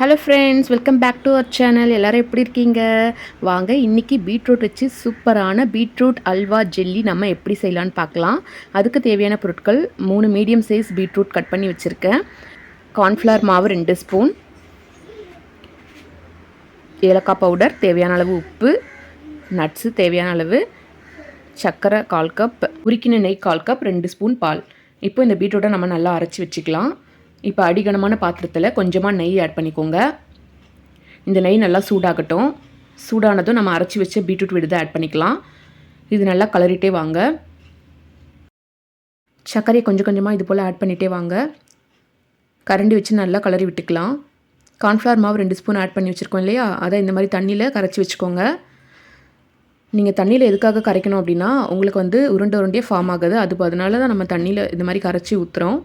Hello friends welcome back to our channel எல்லோரும் எப்படி இருக்கீங்க? வாங்க இன்றைக்கி பீட்ரூட் வச்சு சூப்பரான பீட்ரூட் அல்வா ஜெல்லி நம்ம எப்படி செய்யலான்னு பார்க்கலாம். அதுக்கு தேவையான பொருட்கள் மூணு மீடியம் சைஸ் பீட்ரூட் கட் பண்ணி வச்சுருக்கேன். கார்ன்ஃப்ளவர் மாவு ரெண்டு ஸ்பூன் ஏலக்காய் பவுடர் தேவையான அளவு உப்பு நட்ஸு தேவையான அளவு சர்க்கரை கால் கப் உரிக்கின நெய் கால் கப் ரெண்டு ஸ்பூன் பால். இப்போ இந்த பீட்ரூட்டை நம்ம நல்லா அரைச்சி வச்சுக்கலாம். இப்போ அடிகனமான பாத்திரத்தில் கொஞ்சமாக நெய் ஆட் பண்ணிக்கோங்க. இந்த நெய் நல்லா சூடாகட்டும். சூடானதும் நம்ம அரைச்சி வச்ச பீட்ரூட் விடுதை ஆட் பண்ணிக்கலாம். இது நல்லா கலரிட்டே வாங்க. சர்க்கரையை கொஞ்சம் கொஞ்சமாக இது போல் ஆட் பண்ணிகிட்டே வாங்க. கரண்டி வச்சு நல்லா கலரி விட்டுக்கலாம். கார்ன்ஃப்ளவர் மாவு ரெண்டு ஸ்பூன் ஆட் பண்ணி வச்சுருக்கோம் இல்லையா? அதை இந்த மாதிரி தண்ணியில் கரைச்சி வச்சுக்கோங்க. நீங்கள் தண்ணியில் எதுக்காக கரைக்கணும் அப்படின்னா உங்களுக்கு வந்து உருண்டை உருண்டையே ஃபார்ம் ஆகுது. அது அதனால தான் நம்ம தண்ணியில் இந்த மாதிரி கரைச்சி ஊற்றுறோம்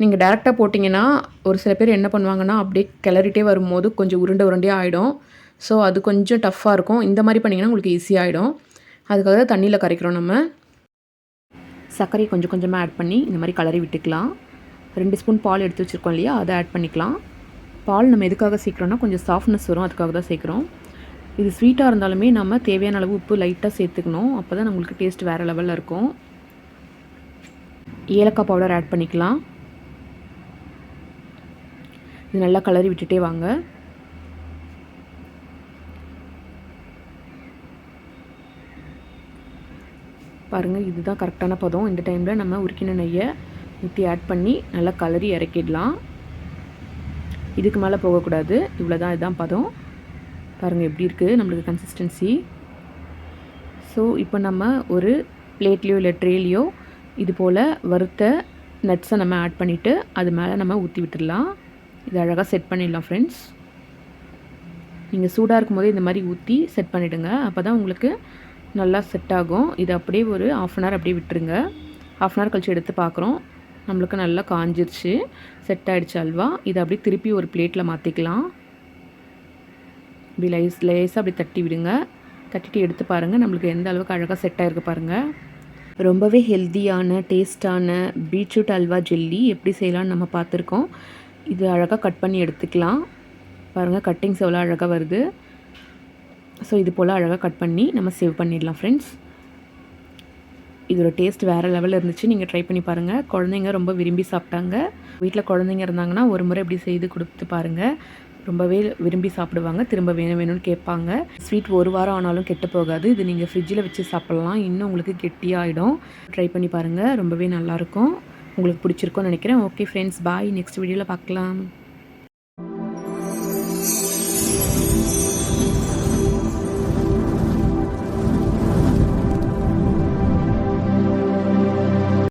நீங்கள் டேரெக்டாக போட்டிங்கன்னா ஒரு சில பேர் என்ன பண்ணுவாங்கன்னா அப்படியே கிளறிட்டே வரும்போது கொஞ்சம் உருண்டை உருண்டையாக ஆகிடும் ஸோ அது கொஞ்சம் டஃப்பாக இருக்கும். இந்த மாதிரி பண்ணிங்கன்னா உங்களுக்கு ஈஸியாகிடும் அதுக்காக தான் தண்ணியில் கரைக்கிறோம் நம்ம. சர்க்கரையை கொஞ்சம் கொஞ்சமாக ஆட் பண்ணி இந்த மாதிரி கலரி விட்டுக்கலாம். ரெண்டு ஸ்பூன் பால் எடுத்து வச்சுருக்கோம் இல்லையா? அதை ஆட் பண்ணிக்கலாம். பால் நம்ம எதுக்காக சேர்க்குறோன்னா கொஞ்சம் சாஃப்ட்னஸ் வரும். அதுக்காக தான் சேர்க்குறோம். இது ஸ்வீட்டாக இருந்தாலுமே நம்ம தேவையான அளவு உப்பு லைட்டாக சேர்த்துக்கணும். அப்போ தான் நம்மளுக்கு டேஸ்ட் வேறு லெவலில் இருக்கும். ஏலக்காய் பவுடர் ஆட் பண்ணிக்கலாம். இது நல்லா கலரி விட்டுட்டே வாங்க. பாருங்கள் இதுதான் கரெக்டான பதம். இந்த டைமில் நம்ம உருக்கின நெய்யை ஊற்றி ஆட் பண்ணி நல்லா கலரி இறக்கிடலாம். இதுக்கு மேலே போகக்கூடாது. இவ்வளோ தான் இதுதான் பதம். பாருங்கள் எப்படி இருக்குது நம்மளுக்கு கன்சிஸ்டன்சி ஸோ இப்போ நம்ம ஒரு பிளேட்லேயோ இல்லை ட்ரேலையோ இது போல் வறுத்த நட்ஸை நம்ம ஆட் பண்ணிவிட்டு அது மேலே நம்ம ஊற்றி விட்டுடலாம். இது அழகாக செட் பண்ணிடலாம் ஃப்ரெண்ட்ஸ் நீங்கள் சூடாக இருக்கும் போதே இந்த மாதிரி ஊற்றி செட் பண்ணிவிடுங்க அப்போ தான் உங்களுக்கு நல்லா செட் ஆகும். இது அப்படியே ஒரு ஆஃப் அன் ஹவர் அப்படியே விட்டுருங்க. ஆஃப் அன் ஹவர் கழிச்சு எடுத்து பார்க்குறோம். நம்மளுக்கு நல்லா காஞ்சிருச்சு. செட் ஆகிடுச்சு அல்வா. இதை அப்படியே திருப்பி ஒரு பிளேட்டில் மாற்றிக்கலாம் இப்படி லைஸ் லேஸாக அப்படி தட்டி விடுங்க. தட்டிட்டு எடுத்து பாருங்கள் நம்மளுக்கு எந்த அளவுக்கு அழகாக செட் ஆகிருக்கு பாருங்கள் ரொம்பவே ஹெல்த்தியான டேஸ்டான பீட்ரூட் அல்வா ஜெல்லி எப்படி செய்யலான்னு நம்ம பார்த்துருக்கோம். இது அழகாக கட் பண்ணி எடுத்துக்கலாம். பாருங்கள் கட்டிங்ஸ் எவ்வளோ அழகாக வருது. ஸோ இது போல் அழகாக கட் பண்ணி நம்ம சேவ் பண்ணிடலாம் ஃப்ரெண்ட்ஸ் இதோட டேஸ்ட் வேறு லெவலில் இருந்துச்சு. நீங்கள் ட்ரை பண்ணி பாருங்கள் குழந்தைங்க ரொம்ப விரும்பி சாப்பிட்டாங்க. வீட்டில் குழந்தைங்க இருந்தாங்கன்னா ஒரு முறை இப்படி செய்து கொடுத்து பாருங்கள் ரொம்பவே விரும்பி சாப்பிடுவாங்க. திரும்ப வேணும் வேணும்னு கேட்பாங்க. ஸ்வீட் ஒரு வாரம் ஆனாலும் கெட்டு போகாது. இது நீங்கள் ஃப்ரிட்ஜில் வச்சு சாப்பிட்லாம். இன்னும் உங்களுக்கு கெட்டியாகிடும் ட்ரை பண்ணி பாருங்கள் ரொம்பவே நல்லாயிருக்கும் உங்களுக்கு பிடிச்சிருக்கோன்னு நினைக்கிறேன். ஓகே ஃப்ரெண்ட்ஸ் பாய் நெக்ஸ்ட் வீடியோவில் பார்க்கலாம்.